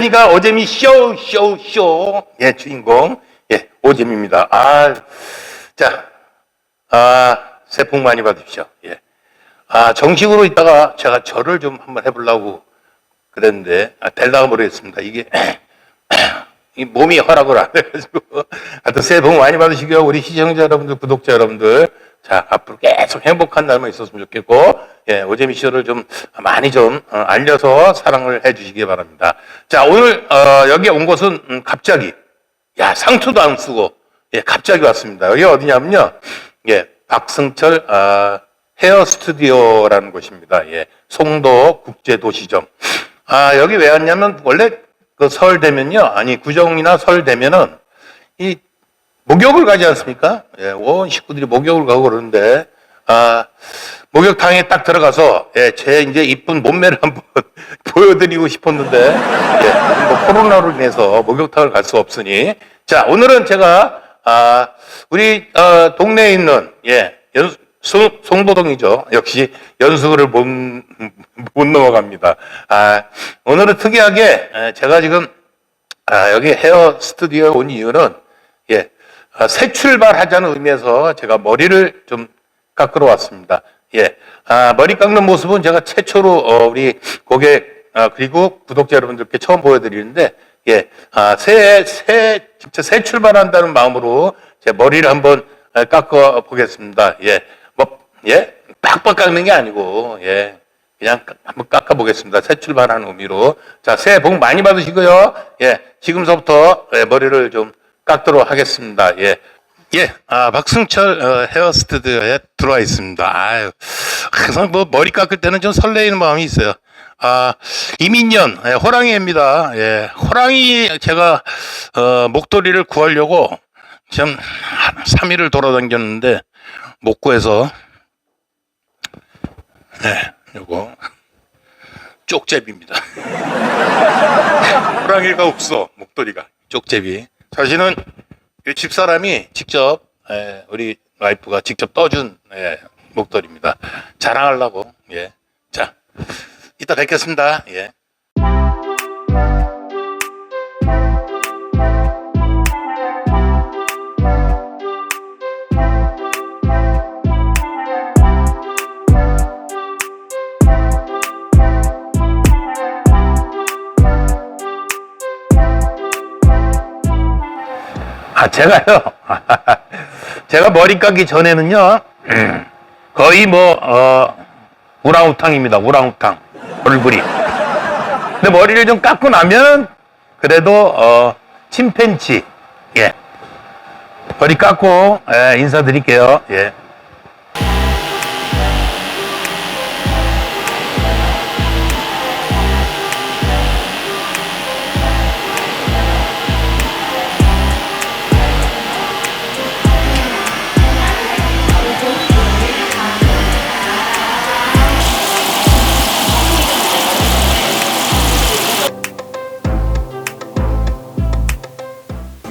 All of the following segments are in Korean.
안녕하십니까. 오재미 쇼, 쇼, 쇼. 예, 주인공. 예, 오재미입니다. 아, 자, 아, 새해 복 많이 받으십시오. 예. 아, 정식으로 있다가 제가 절을 좀 한번 해보려고 그랬는데, 아, 될라가 모르겠습니다. 이게, 이 몸이 허락을 안 해가지고. 하여튼 새해 복 많이 받으시고요. 우리 시청자 여러분들, 구독자 여러분들. 자, 앞으로 계속 행복한 날만 있었으면 좋겠고, 예, 오재미 쇼를 좀 많이 좀 어, 알려서 사랑을 해 주시기 바랍니다. 자, 오늘, 어, 여기 온 곳은 음, 갑자기, 야, 상투도 안 쓰고, 예, 갑자기 왔습니다. 여기 어디냐면요, 예, 박승철, 아, 헤어 스튜디오라는 곳입니다. 예, 송도 국제도시점. 아, 여기 왜 왔냐면, 원래 그설 되면요, 아니, 구정이나 설 되면은, 이 목욕을 가지 않습니까? 예, 온 식구들이 목욕을 가고 그러는데, 아, 목욕탕에 딱 들어가서, 예, 제 이제 이쁜 몸매를 한번 보여드리고 싶었는데, 예, 뭐 코로나로 인해서 목욕탕을 갈 수 없으니, 자, 오늘은 제가, 아, 우리, 어, 동네에 있는, 예, 연, 송, 송도동이죠. 역시 연수를 못, 못 넘어갑니다. 아, 오늘은 특이하게, 에, 제가 지금, 아, 여기 헤어 스튜디오에 온 이유는, 예, 아, 새 출발하자는 의미에서 제가 머리를 좀 깎으러 왔습니다. 예, 아, 머리 깎는 모습은 제가 최초로 어, 우리 고객 아, 그리고 구독자 여러분들께 처음 보여드리는데, 예, 아, 새, 새, 진짜 새 출발한다는 마음으로 제 머리를 한번 아, 깎아 보겠습니다. 예, 뭐, 예, 빡빡 깎는 게 아니고, 예, 그냥 깎- 한번 깎아 보겠습니다. 새 출발하는 의미로. 자, 새해 복 많이 받으시고요. 예, 지금서부터 예, 머리를 좀 깎도록 하겠습니다. 예. 예, 아, 박승철 어, 헤어 스튜디오에 들어와 있습니다. 아유, 항상 뭐 머리 깎을 때는 좀 설레이는 마음이 있어요. 아, 이민년, 예, 호랑이입니다. 예, 호랑이 제가, 어, 목도리를 구하려고 지금 3일을 돌아다녔는데 못 구해서, 네, 요거, 쪽제비입니다. 호랑이가 없어, 목도리가. 쪽제비. 자신은 이 집사람이 직접, 예, 우리 와이프가 직접 떠준, 예, 목도리입니다. 자랑하려고, 예. 자, 이따 뵙겠습니다. 예. 아, 제가요. 제가 머리 깎기 전에는요, 음, 거의 뭐, 어, 우랑우탕입니다. 우랑우탕. 얼굴이. 근데 머리를 좀 깎고 나면, 그래도, 어, 침팬치. 예. 머리 깎고, 예, 인사드릴게요. 예.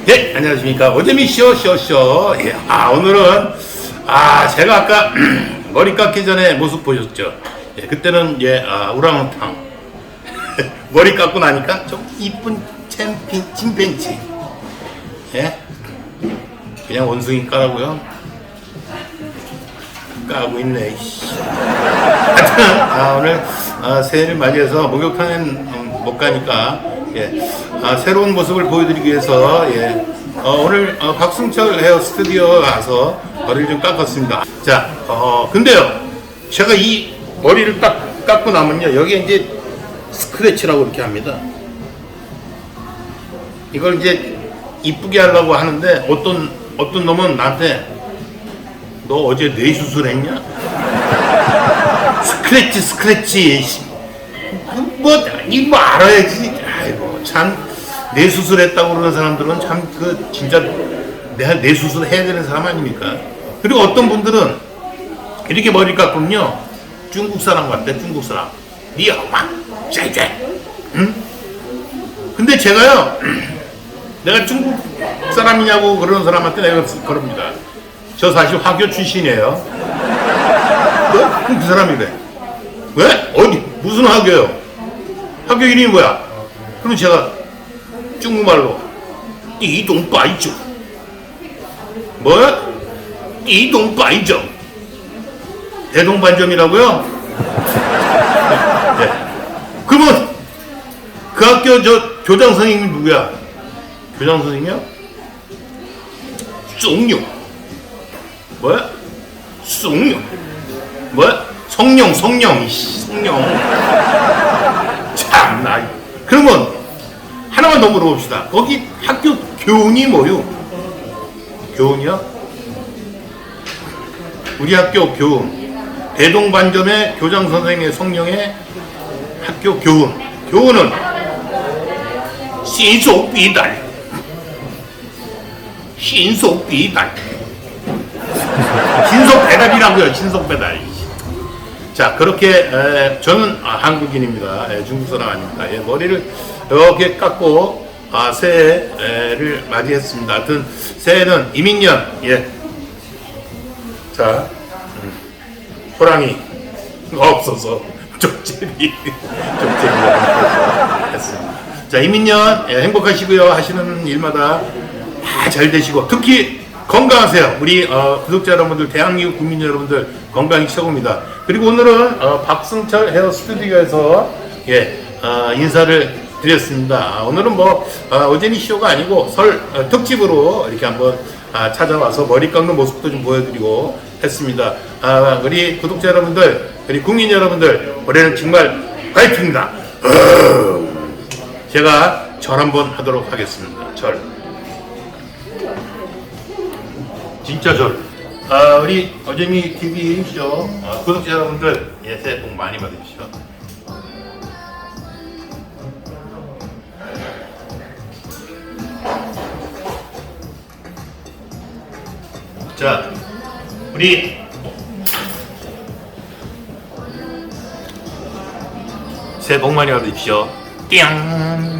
예, 안녕하십니까. 오재미 쇼, 쇼, 쇼. 예, 아, 오늘은, 아, 제가 아까 머리 깎기 전에 모습 보셨죠? 예, 그때는, 예, 아, 우랑우탕. 머리 깎고 나니까 좀 이쁜 챔핑, 침팬치. 예? 그냥 원숭이 까라고요? 까고 있네, 이씨. 하여튼, 아, 오늘, 아, 새해를 맞이해서 목욕탕엔 음, 못 가니까, 예, 아, 새로운 모습을 보여드리기 위해서, 예, 어, 오늘 어, 박승철 헤어 스튜디오 와서 머리를 좀 깎았습니다. 자, 어, 근데요, 제가 이 머리를 딱 깎고 나면요, 여기에 이제 스크래치라고 이렇게 합니다. 이걸 이제 이쁘게 하려고 하는데, 어떤, 어떤 놈은 나한테, 너 어제 뇌 수술했냐? 스크래치 스크래치 씨. 뭐 이거 알아야지 아이고 참 뇌 수술했다고 그러는 사람들은 참 그 진짜 뇌 수술 해야 되는 사람 아닙니까 그리고 어떤 분들은 이렇게 머리 깎으면요 중국 사람 같대 중국 사람 니하마 쎄쎄 응? 근데 제가요 내가 중국 사람이냐고 그러는 사람한테 내가 그럽니다 저 사실 화교 출신이에요 왜? 그럼 그 사람이 래. 왜? 어디? 무슨 학교요? 학교 이름이 뭐야? 그럼 제가 중국말로 이동바이죠. 뭐야? 이동바이죠. 대동반점이라고요? 네. 그러면 그 학교 저 교장 선생님이 누구야? 교장 선생님이요? 쑥룡. 뭐야? 쑥룡. 뭐야? 성룡, 성룡, 성룡. 참나. 그러면 하나만 더 물어봅시다. 거기 학교 교훈이 뭐요? 교훈이요? 우리 학교 교훈. 대동반점의 교장 선생님의 성령의 학교 교훈. 교훈은 신속비달. 신속비달. 신속배달이라고요. 신속배달. 자 그렇게 에, 저는 아, 한국인입니다. 에, 중국 사람 아닙니다. 예, 머리를 이렇게 깎고 아, 새해를 맞이했습니다. 하여튼 새해는 이민년 예. 자 음, 호랑이 없어서 쪽제비 쪽제비가 했습니다. 자 이민년 예, 행복하시고요. 하시는 일마다 다 잘 되시고 특히 건강하세요. 우리 어, 구독자 여러분들, 대한민국 국민 여러분들 건강이 최고입니다. 그리고 오늘은 어, 박승철 헤어 스튜디오에서 예, 어, 인사를 드렸습니다. 아, 오늘은 뭐 어, 어제니 쇼가 아니고 설 어, 특집으로 이렇게 한번 아, 찾아와서 머리 깎는 모습도 좀 보여드리고 했습니다. 아, 우리 구독자 여러분들, 우리 국민 여러분들 올해는 정말 화이팅입니다. 제가 절 한번 하도록 하겠습니다. 절. 진짜 절. 아, 우리 어제미 TV 쇼 어, 구독자 여러분들 예, 새해 복 많이 받으십시오. 자, 우리 새해 복 많이 받으십시오. 띵. 때